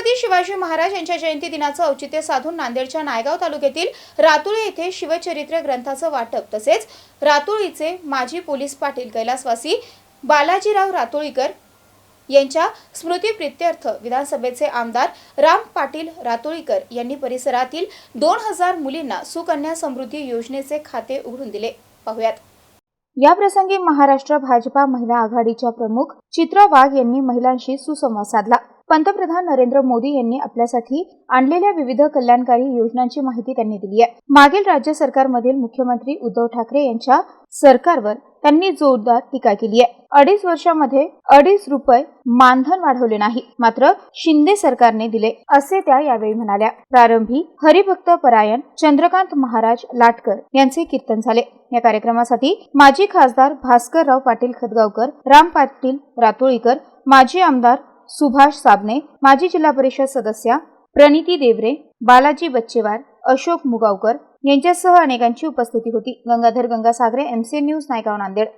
छत्रपती शिवाजी महाराज यांच्या जयंती दिनाचं औचित्य साधून नांदेडच्या नायगाव तालुक्यातील रातुळी येथे शिवचरित्र ग्रंथाचं वाटप. तसेच रातुळीचे माजी पोलीस पाटील कैलासवासी बालाजीराव रातोळीकर यांच्या स्मृतीप्रित्यर्थ विधानसभेचे आमदार राम पाटील रातोळीकर यांनी परिसरातील दोन हजार मुलींना सुकन्या समृद्धी योजनेचे खाते उघडून दिले. पाहुयात. या प्रसंगी महाराष्ट्र भाजपा महिला आघाडीच्या प्रमुख चित्रा वाघ यांनी महिलांशी सुसंवाद साधला. पंतप्रधान नरेंद्र मोदी यांनी आपल्यासाठी आणलेल्या विविध कल्याणकारी योजनांची माहिती त्यांनी दिली आहे. मागील राज्य सरकारमधील मुख्यमंत्री उद्धव ठाकरे यांच्या सरकारवर त्यांनी जोरदार टीका केली आहे. अडीच वर्षामध्ये अडीच रुपये मानधन वाढवले नाही मात्र शिंदे सरकारने दिले असे त्या यावेळी म्हणाल्या. प्रारंभी हरिभक्त परायण चंद्रकांत महाराज लाटकर यांचे कीर्तन झाले. या कार्यक्रमासाठी माजी खासदार भास्करराव पाटील खतगावकर राम पाटील रातोळीकर माजी आमदार सुभाष साबणे माजी जिल्हा परिषद सदस्या प्रणिती देवरे बालाजी बच्चेवार अशोक मुगावकर यांच्यासह अनेकांची उपस्थिती होती. Gangadhar Gangasagare MCN news Naigaon Nanded.